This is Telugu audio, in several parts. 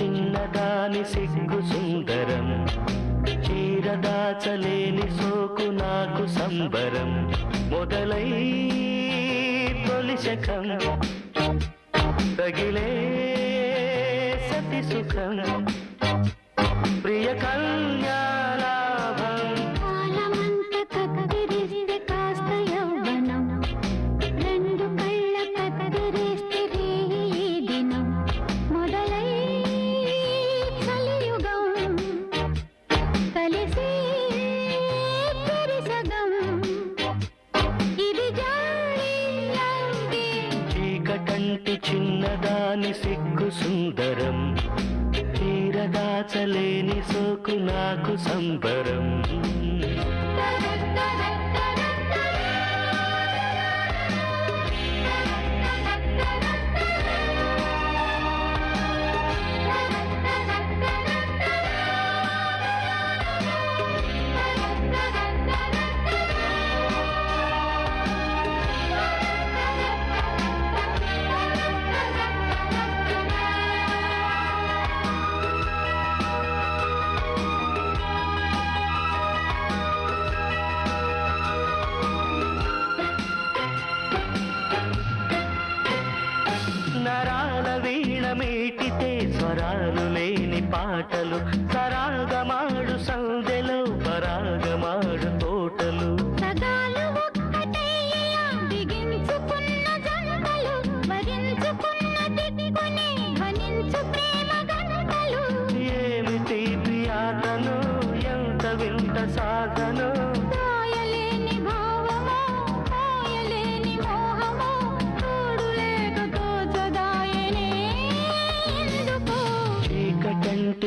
చిన్నదాని సిగ్గు సుందరం. చీరదాచలేని సోకు నాకు సంబరం. మొదలై తొలిశకం తగిలే సతి సుఖం. ప్రియ కన్యాలాభం చీకటంటి సిగ్గు సుందరం. తీరదాచలేని సోకు నాకు సంబరం. పాటలు సరాగమాడు సందెలో పరాగమాడు తోటలు. ఏమి తీపి ఆటను ఎంత వింత సాధను?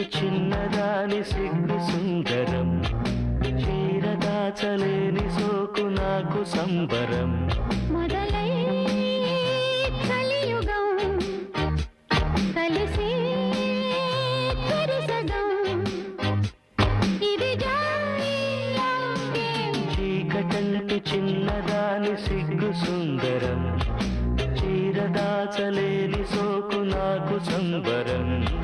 చిన్నదాని సిగ్గు సుందరం. చీరదాచలేని సోకు నాకు సంబరం. మొదలై కలియుగం కలిసి చీకటంటి చిన్నదాని సిగ్గు సుందరం. చీరదాచలేని సోకు నాకు సంబరం.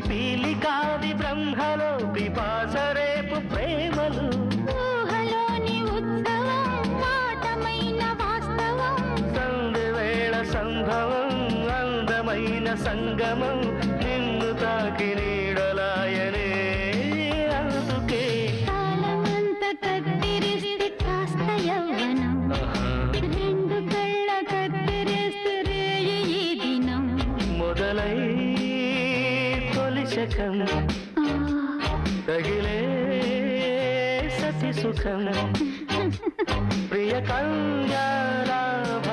భామలు పిపీలి కాది బ్రహ్మలో పిపాస రేపు ప్రేమలు. ఊహలోని ఉత్సవం మాటమైన వాస్తవం. సంధ్య వేళ సంభవం అందమైన సంగమం నిన్ను తాకి సతి సుఖం ప్రియ కన్యాలాభం